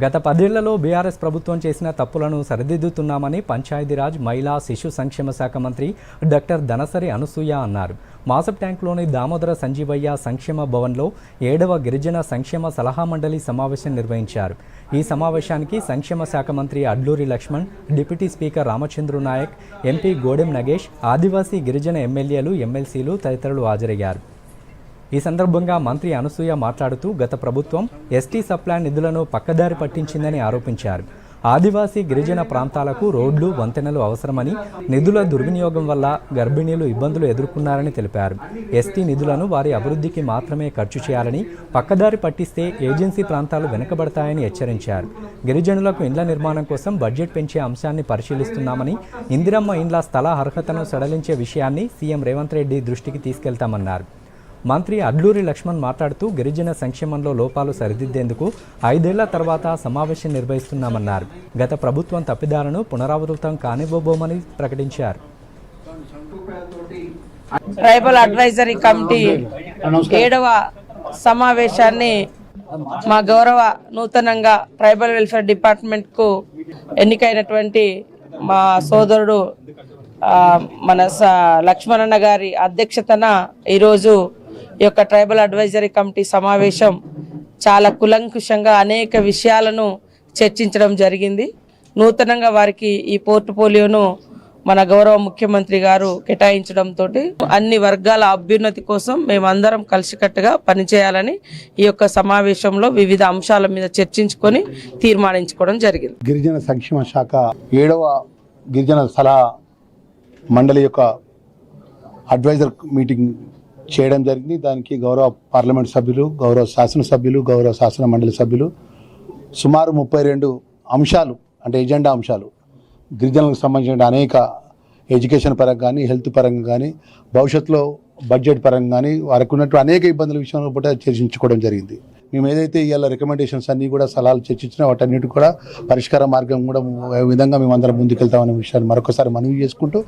గత పదేళ్ళలో బీఆర్ఎస్ ప్రభుత్వం చేసిన తప్పులను సరిదిద్దుతున్నామని పంచాయతీరాజ్ మహిళా శిశు సంక్షేమ శాఖ మంత్రి డాక్టర్ ధనసరి అనసూయ అన్నారు. మాసప్ ట్యాంక్లోని దామోదర సంజీవయ్య సంక్షేమ భవన్లో ఏడవ గిరిజన సంక్షేమ సలహా మండలి సమావేశం నిర్వహించారు. ఈ సమావేశానికి సంక్షేమ శాఖ మంత్రి Adluri Laxman deputy speaker Ramachandru Naik MP Godem Nagesh Adivasi గిరిజన ఎమ్మెల్యేలు ఎమ్మెల్సీలు తదితరులు హాజరయ్యారు. ఈ సందర్భంగా మంత్రి అనసూయ మాట్లాడుతూ గత ప్రభుత్వం ఎస్టీ సప్లై నిధులను పక్కదారి పట్టించిందని ఆరోపించారు. ఆదివాసీ గిరిజన ప్రాంతాలకు రోడ్లు వంతెనలు అవసరమని నిధుల దుర్వినియోగం వల్ల గర్భిణీలు ఇబ్బందులు ఎదుర్కొన్నారని తెలిపారు. ఎస్టీ నిధులను వారి అభివృద్ధికి మాత్రమే ఖర్చు చేయాలని పక్కదారి పట్టిస్తే ఏజెన్సీ ప్రాంతాలు వెనుకబడతాయని హెచ్చరించారు. గిరిజనులకు ఇండ్ల నిర్మాణం కోసం బడ్జెట్ పెంచే అంశాన్ని పరిశీలిస్తున్నామని ఇందిరమ్మ ఇండ్ల స్థల అర్హతను సడలించే విషయాన్ని సీఎం రేవంత్ రెడ్డి దృష్టికి తీసుకెళ్తామన్నారు. మంత్రి అడ్లూరి లక్ష్మణ్ మాట్లాడుతూ గిరిజన సంక్షేమంలో లోపాలు సరిదిద్దేందుకు ఐదేళ్ళ తర్వాత సమావేశం నిర్వహిస్తున్నామన్నారు. గత ప్రభుత్వం తప్పిదాలను పునరావృతం కానివ్వబోమని ప్రకటించారు. ట్రైబల్ అడ్వైజరీ కమిటీ ఏడవ సమావేశాన్ని మా గౌరవ నూతనంగా ట్రైబల్ వెల్ఫేర్ డిపార్ట్మెంట్కు ఎన్నికైనటువంటి మా సోదరుడు మన స- లక్ష్మణన్న గారి అధ్యక్షతన ఈరోజు ఈ యొక్క ట్రైబల్ అడ్వైజరీ కమిటీ సమావేశం చాలా కులంకుషంగా అనేక విషయాలను చర్చించడం జరిగింది. నూతనంగా వారికి ఈ పోర్ట్ఫోలియోను మన గౌరవ ముఖ్యమంత్రి గారు కేటాయించడంతో అన్ని వర్గాల అభ్యున్నతి కోసం మేమందరం కలిసికట్టుగా పనిచేయాలని ఈ యొక్క సమావేశంలో వివిధ అంశాల మీద చర్చించుకొని తీర్మానించుకోవడం జరిగింది. గిరిజన సంక్షేమ శాఖ ఏడవ గిరిజన సలహా మండలి యొక్క అడ్వైజర్ మీటింగ్ చేయడం జరిగింది. దానికి గౌరవ పార్లమెంట్ సభ్యులు గౌరవ శాసనసభ్యులు గౌరవ శాసన మండలి సభ్యులు సుమారు ముప్పై రెండు అంశాలు అంటే ఎజెండా అంశాలు గిరిజనులకు సంబంధించిన అనేక ఎడ్యుకేషన్ పరంగా కానీ హెల్త్ పరంగా కానీ భవిష్యత్తులో బడ్జెట్ పరంగా కానీ వారికి ఉన్నట్టు అనేక ఇబ్బందుల విషయంలో కూడా చర్చించుకోవడం జరిగింది. మేము ఏదైతే ఇవాళ రికమెండేషన్స్ అన్నీ కూడా సలహాలు చర్చించినా వాటన్నిటి కూడా పరిష్కార మార్గం కూడా ఏ విధంగా మేము అందరం ముందుకెళ్తామనే విషయాన్ని మరొకసారి మనవి చేసుకుంటూ